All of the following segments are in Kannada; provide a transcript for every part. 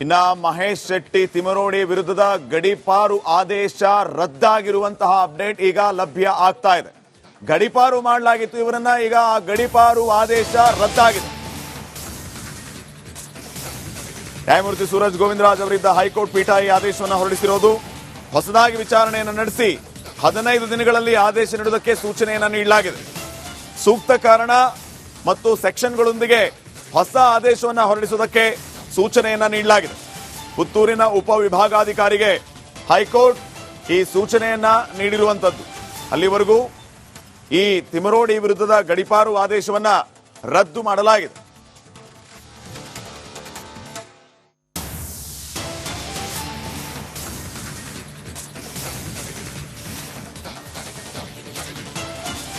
ಇನ್ನ ಮಹೇಶ್ ಶೆಟ್ಟಿ ತಿಮರೋಡಿ ವಿರುದ್ಧದ ಗಡಿಪಾರು ಆದೇಶ ರದ್ದಾಗಿರುವಂತಹ ಅಪ್ಡೇಟ್ ಈಗ ಲಭ್ಯ ಆಗ್ತಾ ಇದೆ. ಗಡಿಪಾರು ಮಾಡಲಾಗಿತ್ತು, ಇವರನ್ನ ಈಗ ಆ ಗಡಿಪಾರು ಆದೇಶ ರದ್ದಾಗಿದೆ. ನ್ಯಾಯಮೂರ್ತಿ ಸೂರಜ್ ಗೋವಿಂದರಾಜ್ ಅವರಿದ್ದ ಹೈಕೋರ್ಟ್ ಪೀಠ ಈ ಆದೇಶವನ್ನು ಹೊರಡಿಸಿರೋದು. ಹೊಸದಾಗಿ ವಿಚಾರಣೆಯನ್ನು ನಡೆಸಿ ಹದಿನೈದು ದಿನಗಳಲ್ಲಿ ಆದೇಶ ನೀಡುವುದಕ್ಕೆ ಸೂಚನೆಯನ್ನು ನೀಡಲಾಗಿದೆ. ಸೂಕ್ತ ಕಾರಣ ಮತ್ತು ಸೆಕ್ಷನ್ಗಳೊಂದಿಗೆ ಹೊಸ ಆದೇಶವನ್ನು ಹೊರಡಿಸುವುದಕ್ಕೆ ಸೂಚನೆಯನ್ನ ನೀಡಲಾಗಿದೆ. ಪುತ್ತೂರಿನ ಉಪವಿಭಾಗಾಧಿಕಾರಿಗೆ ಹೈಕೋರ್ಟ್ ಈ ಸೂಚನೆಯನ್ನ ನೀಡಿರುವಂತದ್ದು. ಅಲ್ಲಿವರೆಗೂ ಈ ತಿಮರೋಡಿ ವಿರುದ್ಧದ ಗಡಿಪಾರು ಆದೇಶವನ್ನ ರದ್ದು ಮಾಡಲಾಗಿದೆ.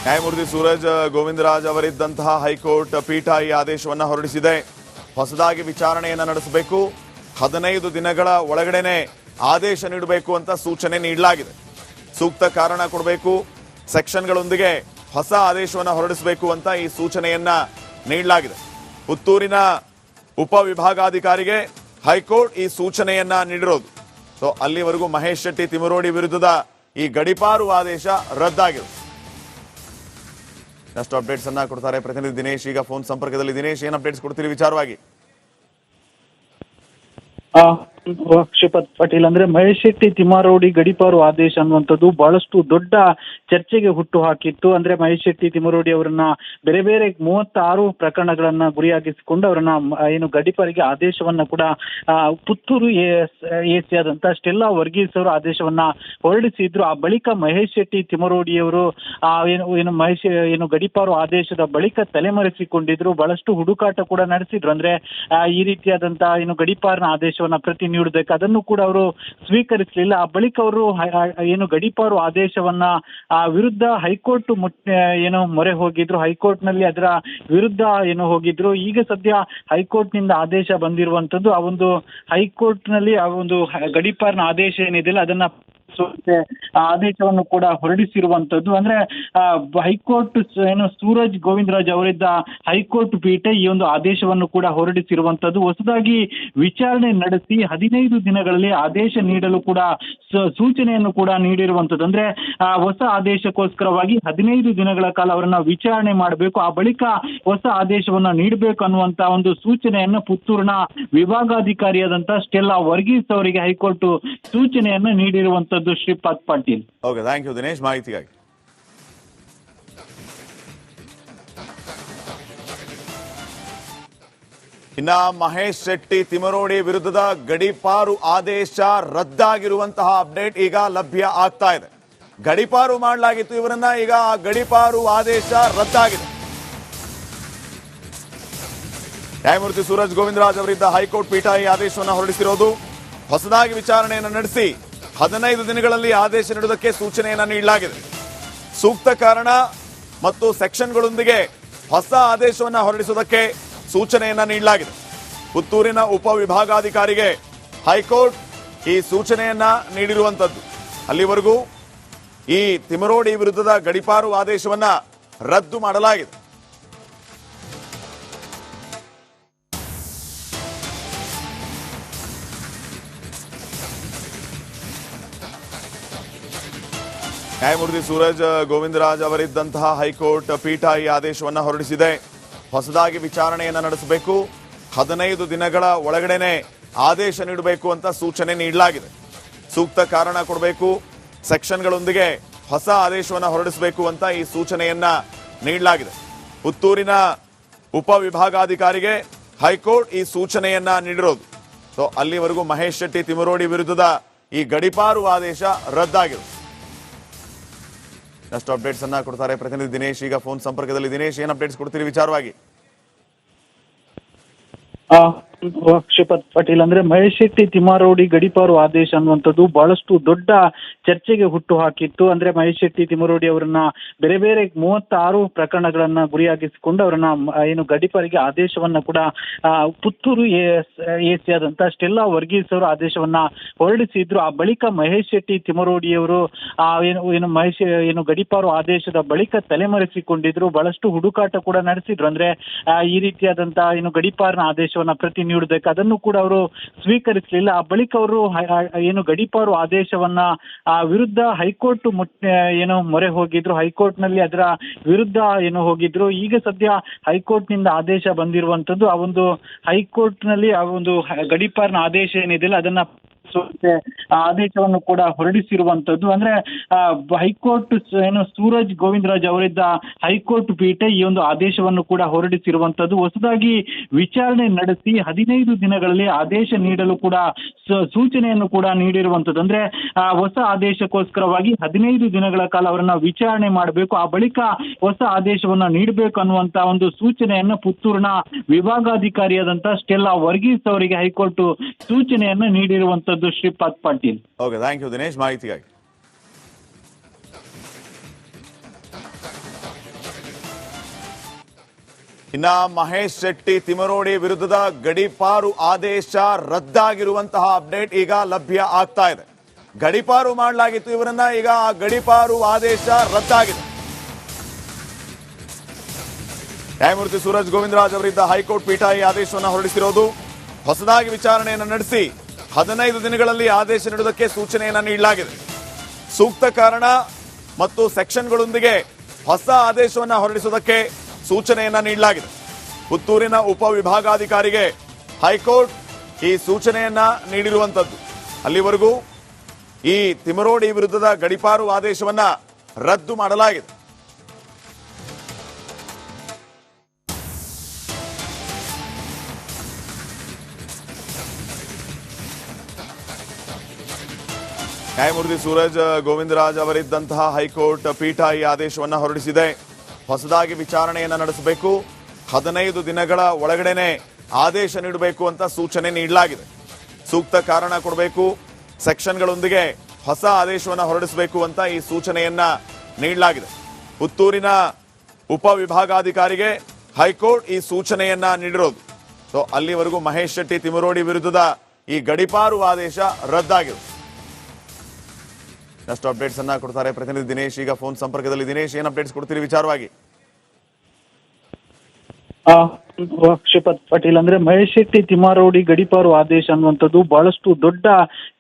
ನ್ಯಾಯಮೂರ್ತಿ ಸೂರಜ್ ಗೋವಿಂದರಾಜ್ ಅವರಿದ್ದಂತಹ ಹೈಕೋರ್ಟ್ ಪೀಠ ಈ ಆದೇಶವನ್ನು ಹೊರಡಿಸಿದೆ. ಹೊಸದಾಗಿ ವಿಚಾರಣೆಯನ್ನು ನಡೆಸಬೇಕು. ಹದಿನೈದು ದಿನಗಳ ಒಳಗಡೆನೆ ಆದೇಶ ನೀಡಬೇಕು ಅಂತ ಸೂಚನೆ ನೀಡಲಾಗಿದೆ. ಸೂಕ್ತ ಕಾರಣ ಕೊಡಬೇಕು. ಸೆಕ್ಷನ್ಗಳೊಂದಿಗೆ ಹೊಸ ಆದೇಶವನ್ನು ಹೊರಡಿಸಬೇಕು ಅಂತ ಈ ಸೂಚನೆಯನ್ನ ನೀಡಲಾಗಿದೆ. ಪುತ್ತೂರಿನ ಉಪವಿಭಾಗಾಧಿಕಾರಿಗೆ ಹೈಕೋರ್ಟ್ ಈ ಸೂಚನೆಯನ್ನ ನೀಡಿರೋದು. ಸೊ, ಅಲ್ಲಿವರೆಗೂ ಮಹೇಶ್ ಶೆಟ್ಟಿ ತಿಮರೋಡಿ ವಿರುದ್ಧದ ಈ ಗಡಿಪಾರು ಆದೇಶ ರದ್ದಾಗಿದೆ. ನೆಕ್ಸ್ಟ್ ಅಪ್ಡೇಟ್ಸ್ ಅನ್ನ ಕೊಡ್ತಾರೆ. ಪ್ರತಿನಿಧಿ ದಿನೇಶ್ ಈಗ ಫೋನ್ ಸಂಪರ್ಕದಲ್ಲಿ ದಿನೇಶ್ ಏನ್ ಅಪ್ಡೇಟ್ಸ್ ಕೊಡ್ತೀರಿ ವಿಚಾರವಾಗಿ? ಆ, ಪಾಟೀಲ್ ಅಂದ್ರೆ ಮಹೇಶ್ ಶೆಟ್ಟಿ ತಿಮ್ಮಾರೋಡಿ ಗಡಿಪಾರು ಆದೇಶ ಅನ್ನುವಂಥದ್ದು ಬಹಳಷ್ಟು ದೊಡ್ಡ ಚರ್ಚೆಗೆ ಹುಟ್ಟು ಹಾಕಿತ್ತು. ಅಂದ್ರೆ ಮಹೇಶ್ ಶೆಟ್ಟಿ ತಿಮಾರೋಡಿ ಅವರನ್ನ ಬೇರೆ ಬೇರೆ ಮೂವತ್ತಾರು ಪ್ರಕರಣಗಳನ್ನ ಗುರಿಯಾಗಿಸಿಕೊಂಡು ಅವರನ್ನ ಏನು ಗಡಿಪಾರಿಗೆ ಆದೇಶವನ್ನ ಕೂಡ ಪುತ್ತೂರು ಎಸಿ ಆದಂತ ಸ್ಟೆಲ್ಲಾ ವರ್ಗೀಸ್ ಅವರು ಆದೇಶವನ್ನ ಹೊರಡಿಸಿದ್ರು. ಆ ಬಳಿಕ ಮಹೇಶ್ ಶೆಟ್ಟಿ ತಿಮರೋಡಿ ಅವರು ಆ ಏನು ಏನು ಮಹೇಶ್ ಏನು ಗಡಿಪಾರು ಆದೇಶದ ಬಳಿಕ ತಲೆಮರೆಸಿಕೊಂಡಿದ್ರು. ಬಹಳಷ್ಟು ಹುಡುಕಾಟ ಕೂಡ ನಡೆಸಿದ್ರು. ಅಂದ್ರೆ ಈ ರೀತಿಯಾದಂತಹ ಏನು ಗಡಿಪಾರನ ಆದೇಶವನ್ನ ಪ್ರತಿ ನೀಡಬೇಕು. ಅದನ್ನು ಕೂಡ ಅವರು ಸ್ವೀಕರಿಸಲಿಲ್ಲ. ಆ ಬಳಿಕ ಅವರು ಏನು ಗಡಿಪಾರು ಆದೇಶವನ್ನ, ಆ ವಿರುದ್ಧ ಹೈಕೋರ್ಟ್ ಏನು ಮೊರೆ ಹೋಗಿದ್ರು. ಹೈಕೋರ್ಟ್ನಲ್ಲಿ ಅದರ ವಿರುದ್ಧ ಏನು ಹೋಗಿದ್ರು. ಈಗ ಸದ್ಯ ಹೈಕೋರ್ಟ್ನಿಂದ ಆದೇಶ ಬಂದಿರುವಂತದ್ದು ಆ ಒಂದು ಹೈಕೋರ್ಟ್ನಲ್ಲಿ ಆ ಒಂದು ಗಡಿಪಾರಿನ ಆದೇಶ ಏನಿದೆಯಲ್ಲ ಅದನ್ನ ಪಾಲಿಸುವಂತೆ ಆದೇಶವನ್ನು ಕೂಡ ಹೊರಡಿಸಿರುವಂತದ್ದು. ಅಂದ್ರೆ ಹೈಕೋರ್ಟ್ ಏನು, ಸೂರಜ್ ಗೋವಿಂದರಾಜ್ ಅವರಿದ್ದ ಹೈಕೋರ್ಟ್ ಪೀಠ ಈ ಒಂದು ಆದೇಶವನ್ನು ಕೂಡ ಹೊರಡಿಸಿರುವಂತದ್ದು. ಹೊಸದಾಗಿ ವಿಚಾರಣೆ ನಡೆಸಿ ಹದಿನೈದು ದಿನಗಳಲ್ಲಿ ಆದೇಶ ನೀಡಲು ಕೂಡ ಸೂಚನೆಯನ್ನು ಕೂಡ ನೀಡಿರುವಂತದ್ದು. ಅಂದ್ರೆ ಹೊಸ ಆದೇಶಕ್ಕೋಸ್ಕರವಾಗಿ ಹದಿನೈದು ದಿನಗಳ ಕಾಲ ಅವರನ್ನ ವಿಚಾರಣೆ ಮಾಡಬೇಕು. ಆ ಬಳಿಕ ಹೊಸ ಆದೇಶವನ್ನ ನೀಡಬೇಕು ಅನ್ನುವಂತ ಒಂದು ಸೂಚನೆಯನ್ನ ಪುತ್ತೂರಿನ ವಿಭಾಗಾಧಿಕಾರಿಯಾದಂತ ಸ್ಟೆಲ್ಲಾ ವರ್ಗೀಸ್ ಅವರಿಗೆ ಹೈಕೋರ್ಟ್ ಸೂಚನೆಯನ್ನ ನೀಡಿರುವಂತದ್ದು. Shripad Patil okay thank you Dinesh ಮಾಹಿತಿಗಾಗಿ ಇನ್ನ ಮಹೇಶ್ ಶೆಟ್ಟಿ ತಿಮರೋಡಿ ವಿರುದ್ಧದ ಗಡಿಪಾರು ಆದೇಶ ರದ್ದಾಗಿರುವಂತಹ ಅಪ್ಡೇಟ್ ಈಗ ಲಭ್ಯ ಆಗ್ತಾ ಇದೆ. ಗಡಿಪಾರು ಮಾಡಲಾಗಿತ್ತು ಇವರನ್ನ, ಈಗ ಆ ಗಡಿಪಾರು ಆದೇಶ ರದ್ದಾಗಿದೆ. ನ್ಯಾಯಮೂರ್ತಿ ಸೂರಜ್ ಗೋವಿಂದರಾಜ್ ಅವರಿದ್ದ ಹೈಕೋರ್ಟ್ ಪೀಠ ಈ ಆದೇಶವನ್ನು ಹೊರಡಿಸಿರೋದು. ಹೊಸದಾಗಿ ವಿಚಾರಣೆಯನ್ನು ನಡೆಸಿ ಹದಿನೈದು ದಿನಗಳಲ್ಲಿ ಆದೇಶ ನೀಡುವುದಕ್ಕೆ ಸೂಚನೆಯನ್ನು ನೀಡಲಾಗಿದೆ. ಸೂಕ್ತ ಕಾರಣ ಮತ್ತು ಸೆಕ್ಷನ್ಗಳೊಂದಿಗೆ ಹೊಸ ಆದೇಶವನ್ನು ಹೊರಡಿಸುವುದಕ್ಕೆ ಸೂಚನೆಯನ್ನು ನೀಡಲಾಗಿದೆ. ಪುತ್ತೂರಿನ ಉಪವಿಭಾಗಾಧಿಕಾರಿಗೆ ಹೈಕೋರ್ಟ್ ಈ ಸೂಚನೆಯನ್ನ ನೀಡಿರುವಂತದ್ದು. ಅಲ್ಲಿವರೆಗೂ ಈ ತಿಮರೋಡಿ ವಿರುದ್ಧದ ಗಡಿಪಾರು ಆದೇಶವನ್ನ ರದ್ದು ಮಾಡಲಾಗಿದೆ. ನ್ಯಾಯಮೂರ್ತಿ ಸೂರಜ್ ಗೋವಿಂದರಾಜ್ ಅವರಿದ್ದಂತಹ ಹೈಕೋರ್ಟ್ ಪೀಠ ಈ ಆದೇಶವನ್ನು ಹೊರಡಿಸಿದೆ. ಹೊಸದಾಗಿ ವಿಚಾರಣೆಯನ್ನು ನಡೆಸಬೇಕು. ಹದಿನೈದು ದಿನಗಳ ಒಳಗಡೆನೆ ಆದೇಶ ನೀಡಬೇಕು ಅಂತ ಸೂಚನೆ ನೀಡಲಾಗಿದೆ. ಸೂಕ್ತ ಕಾರಣ ಕೊಡಬೇಕು. ಸೆಕ್ಷನ್ಗಳೊಂದಿಗೆ ಹೊಸ ಆದೇಶವನ್ನು ಹೊರಡಿಸಬೇಕು ಅಂತ ಈ ಸೂಚನೆಯನ್ನ ನೀಡಲಾಗಿದೆ. ಪುತ್ತೂರಿನ ಉಪವಿಭಾಗಾಧಿಕಾರಿಗೆ ಹೈಕೋರ್ಟ್ ಈ ಸೂಚನೆಯನ್ನ ನೀಡಿರೋದು. ಸೊ ಅಲ್ಲಿವರೆಗೂ ಮಹೇಶ್ ಶೆಟ್ಟಿ ತಿಮರೋಡಿ ವಿರುದ್ಧದ ಈ ಗಡಿಪಾರು ಆದೇಶ ರದ್ದಾಗಿದೆ. ನೆಕ್ಸ್ಟ್ ಅಪ್ಡೇಟ್ಸ್ ಅನ್ನ ಕೊಡ್ತಾರೆ. ಪ್ರತಿನಿಧಿ ದಿನೇಶ್ ಈಗ ಫೋನ್ ಸಂಪರ್ಕದಲ್ಲಿ ದಿನೇಶ್ ಏನ್ ಅಪ್ಡೇಟ್ಸ್ ಕೊಡ್ತೀರಿ ವಿಚಾರವಾಗಿ? ಆ, ಶ್ರೀಪತ್ ಪಾಟೀಲ್ ಅಂದ್ರೆ ಮಹೇಶ್ ಶೆಟ್ಟಿ ತಿಮ್ಮಾರೋಡಿ ಗಡಿಪಾರು ಆದೇಶ ಅನ್ನುವಂಥದ್ದು ಬಹಳಷ್ಟು ದೊಡ್ಡ ಚರ್ಚೆಗೆ ಹುಟ್ಟು ಹಾಕಿತ್ತು. ಅಂದ್ರೆ ಮಹೇಶ್ ಶೆಟ್ಟಿ ತಿಮಾರೋಡಿ ಅವರನ್ನ ಬೇರೆ ಬೇರೆ ಮೂವತ್ತಾರು ಪ್ರಕರಣಗಳನ್ನ ಗುರಿಯಾಗಿಸಿಕೊಂಡು ಅವರನ್ನ ಏನು ಗಡಿಪಾರಿಗೆ ಆದೇಶವನ್ನ ಕೂಡ ಪುತ್ತೂರು ಎಸಿ ಆದಂತ ಸ್ಟೆಲ್ಲಾ ವರ್ಗೀಸ್ ಅವರು ಆದೇಶವನ್ನ ಹೊರಡಿಸಿದ್ರು. ಆ ಬಳಿಕ ಮಹೇಶ್ ಶೆಟ್ಟಿ ತಿಮ್ಮರೋಡಿ ಅವರು ಆ ಏನು ಏನು ಮಹೇಶ್ ಏನು ಗಡಿಪಾರು ಆದೇಶದ ಬಳಿಕ ತಲೆಮರೆಸಿಕೊಂಡಿದ್ರು. ಬಹಳಷ್ಟು ಹುಡುಕಾಟ ಕೂಡ ನಡೆಸಿದ್ರು. ಅಂದ್ರೆ ಈ ರೀತಿಯಾದಂತಹ ಏನು ಗಡಿಪಾರನ ಆದೇಶವನ್ನ ಪ್ರತಿ ನೀಡುವುದಕ್ಕೆ ಅದನ್ನು ಕೂಡ ಅವರು ಸ್ವೀಕರಿಸಲಿಲ್ಲ. ಆ ಬಳಿಕ ಅವರು ಏನು ಗಡೀಪಾರು ಆದೇಶವನ್ನ, ಆ ವಿರುದ್ಧ ಹೈಕೋರ್ಟ್ ಏನು ಮೊರೆ ಹೋಗಿದ್ರು. ಹೈಕೋರ್ಟ್ನಲ್ಲಿ ಅದರ ವಿರುದ್ಧ ಏನು ಹೋಗಿದ್ರು. ಈಗ ಸದ್ಯ ಹೈಕೋರ್ಟ್ನಿಂದ ಆದೇಶ ಬಂದಿರುವಂತದ್ದು ಆ ಒಂದು ಹೈಕೋರ್ಟ್ನಲ್ಲಿ ಆ ಒಂದು ಗಡೀಪಾರ್ನ ಆದೇಶ ಏನಿದೆಯಲ್ಲ ಅದನ್ನ ಆ ಆದೇಶವನ್ನು ಕೂಡ ಹೊರಡಿಸಿರುವಂತದ್ದು ಅಂದ್ರೆ ಹೈಕೋರ್ಟ್ ಏನು, ಸೂರಜ್ ಗೋವಿಂದರಾಜ್ ಅವರಿದ್ದ ಹೈಕೋರ್ಟ್ ಪೀಠ ಈ ಒಂದು ಆದೇಶವನ್ನು ಕೂಡ ಹೊರಡಿಸಿರುವಂತದ್ದು ಹೊಸದಾಗಿ ವಿಚಾರಣೆ ನಡೆಸಿ ಹದಿನೈದು ದಿನಗಳಲ್ಲಿ ಆದೇಶ ನೀಡಲು ಕೂಡ ಸೂಚನೆಯನ್ನು ಕೂಡ ನೀಡಿರುವಂತದ್ದು ಅಂದ್ರೆ ಹೊಸ ಆದೇಶಕ್ಕೋಸ್ಕರವಾಗಿ ಹದಿನೈದು ದಿನಗಳ ಕಾಲ ಅವರನ್ನ ವಿಚಾರಣೆ ಮಾಡಬೇಕು. ಆ ಬಳಿಕ ಹೊಸ ಆದೇಶವನ್ನ ನೀಡಬೇಕು ಅನ್ನುವಂತ ಒಂದು ಸೂಚನೆಯನ್ನ ಪುತ್ತೂರಿನ ವಿಭಾಗಾಧಿಕಾರಿಯಾದಂತ ಸ್ಟೆಲ್ಲಾ ವರ್ಗೀಸ್ ಅವರಿಗೆ ಹೈಕೋರ್ಟ್ ಸೂಚನೆಯನ್ನ ನೀಡಿರುವಂತದ್ದು Shripad Patil. Okay thank you Dinesh ಮಾಹಿತಿಗಾಗಿ ಇನ್ನ ಮಹೇಶ್ ಶೆಟ್ಟಿ ತಿಮರೋಡಿ ವಿರುದ್ಧದ ಗಡಿಪಾರು ಆದೇಶ ರದ್ದಾಗಿರುವಂತಹ ಅಪ್ಡೇಟ್ ಈಗ ಲಭ್ಯ ಆಗ್ತಾ ಇದೆ. ಗಡಿಪಾರು ಮಾಡಲಾಗಿತ್ತು, ಇವರನ್ನ ಈಗ ಆ ಗಡಿಪಾರು ಆದೇಶ ರದ್ದಾಗಿದೆ. ನ್ಯಾಯಮೂರ್ತಿ ಸೂರಜ್ ಗೋವಿಂದರಾಜ್ ಅವರಿದ್ದ ಹೈಕೋರ್ಟ್ ಪೀಠ ಈ ಆದೇಶವನ್ನು ಹೊರಡಿಸಿರೋದು. ಹೊಸದಾಗಿ ವಿಚಾರಣೆಯನ್ನು ನಡೆಸಿ ಹದಿನೈದು ದಿನಗಳಲ್ಲಿ ಆದೇಶ ನೀಡುವುದಕ್ಕೆ ಸೂಚನೆಯನ್ನು ನೀಡಲಾಗಿದೆ. ಸೂಕ್ತ ಕಾರಣ ಮತ್ತು ಸೆಕ್ಷನ್ಗಳೊಂದಿಗೆ ಹೊಸ ಆದೇಶವನ್ನು ಹೊರಡಿಸುವುದಕ್ಕೆ ಸೂಚನೆಯನ್ನು ನೀಡಲಾಗಿದೆ. ಪುತ್ತೂರಿನ ಉಪವಿಭಾಗಾಧಿಕಾರಿಗೆ ಹೈಕೋರ್ಟ್ ಈ ಸೂಚನೆಯನ್ನ ನೀಡಿರುವಂತದ್ದು. ಅಲ್ಲಿವರೆಗೂ ಈ ತಿಮರೋಡಿ ವಿರುದ್ಧದ ಗಡಿಪಾರು ಆದೇಶವನ್ನ ರದ್ದು ಮಾಡಲಾಗಿದೆ. ನ್ಯಾಯಮೂರ್ತಿ ಸೂರಜ್ ಗೋವಿಂದರಾಜ್ ಅವರಿದ್ದಂತಹ ಹೈಕೋರ್ಟ್ ಪೀಠ ಈ ಆದೇಶವನ್ನು ಹೊರಡಿಸಿದೆ. ಹೊಸದಾಗಿ ವಿಚಾರಣೆಯನ್ನು ನಡೆಸಬೇಕು. ಹದಿನೈದು ದಿನಗಳ ಒಳಗಡೆನೆ ಆದೇಶ ನೀಡಬೇಕು ಅಂತ ಸೂಚನೆ ನೀಡಲಾಗಿದೆ. ಸೂಕ್ತ ಕಾರಣ ಕೊಡಬೇಕು. ಸೆಕ್ಷನ್ಗಳೊಂದಿಗೆ ಹೊಸ ಆದೇಶವನ್ನು ಹೊರಡಿಸಬೇಕು ಅಂತ ಈ ಸೂಚನೆಯನ್ನ ನೀಡಲಾಗಿದೆ. ಪುತ್ತೂರಿನ ಉಪವಿಭಾಗಾಧಿಕಾರಿಗೆ ಹೈಕೋರ್ಟ್ ಈ ಸೂಚನೆಯನ್ನ ನೀಡಿರೋದು. ಸೊ ಅಲ್ಲಿವರೆಗೂ ಮಹೇಶ್ ಶೆಟ್ಟಿ ತಿಮರೋಡಿ ವಿರುದ್ಧದ ಈ ಗಡಿಪಾರು ಆದೇಶ ರದ್ದಾಗಿದೆ. ನೆಕ್ಸ್ಟ್ ಅಪ್ಡೇಟ್ಸ್ ಅನ್ನ ಕೊಡ್ತಾರೆ. ಪ್ರತಿನಿಧಿ ದಿನೇಶ್ ಈಗ ಫೋನ್ ಸಂಪರ್ಕದಲ್ಲಿ ದಿನೇಶ್ ಏನ್ ಅಪ್ಡೇಟ್ಸ್ ಕೊಡ್ತೀರಿ ವಿಚಾರವಾಗಿ? ಶ್ರೀಪಾದ್ ಪಾಟೀಲ್ ಅಂದ್ರೆ ಮಹೇಶ್ ಶೆಟ್ಟಿ ತಿಮ್ಮಾರೋಡಿ ಗಡಿಪಾರು ಆದೇಶ ಅನ್ನುವಂಥದ್ದು ಬಹಳಷ್ಟು ದೊಡ್ಡ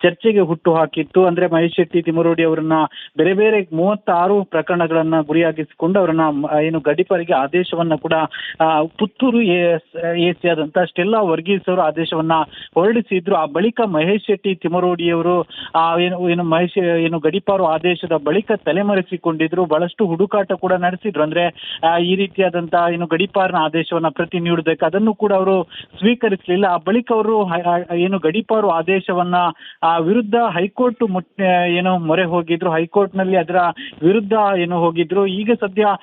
ಚರ್ಚೆಗೆ ಹುಟ್ಟು ಹಾಕಿತ್ತು. ಅಂದ್ರೆ ಮಹೇಶ್ ಶೆಟ್ಟಿ ತಿಮಾರೋಡಿ ಅವರನ್ನ ಬೇರೆ ಬೇರೆ ಮೂವತ್ತಾರು ಪ್ರಕರಣಗಳನ್ನ ಗುರಿಯಾಗಿಸಿಕೊಂಡು ಅವರನ್ನ ಏನು ಗಡಿಪಾರಿಗೆ ಆದೇಶವನ್ನ ಕೂಡ ಪುತ್ತೂರು ಎ ಸಿ ಆದಂತ ಸ್ಟೆಲ್ಲಾ ವರ್ಗೀಸ್ ಅವರು ಆದೇಶವನ್ನ ಹೊರಡಿಸಿದ್ರು. ಆ ಬಳಿಕ ಮಹೇಶ್ ಶೆಟ್ಟಿ ತಿಮರೋಡಿ ಅವರು ಆ, ಏನು ಏನು ಮಹೇಶ್, ಏನು ಗಡಿಪಾರು ಆದೇಶದ ಬಳಿಕ ತಲೆಮರೆಸಿಕೊಂಡಿದ್ರು. ಬಹಳಷ್ಟು ಹುಡುಕಾಟ ಕೂಡ ನಡೆಸಿದ್ರು. ಅಂದ್ರೆ ಈ ರೀತಿಯಾದಂತಹ ಏನು ಗಡಿಪಾರನ ಆದೇಶವನ್ನ ಪ್ರತಿ ನೀಡುವುದಕ್ಕೆ ಅದನ್ನು ಕೂಡ ಅವರು ಸ್ವೀಕರಿಸಲಿಲ್ಲ. ಆ ಬಳಿಕ ಅವರು ಏನು ಗಡಿಪಾರು ಆದೇಶವನ್ನ ಆ ವಿರುದ್ಧ ಹೈಕೋರ್ಟ್ ಏನು ಮೊರೆ ಹೋಗಿದ್ರು. ಹೈಕೋರ್ಟ್ನಲ್ಲಿ ಅದರ ವಿರುದ್ಧ ಏನು ಹೋಗಿದ್ರು. ಈಗ ಸದ್ಯ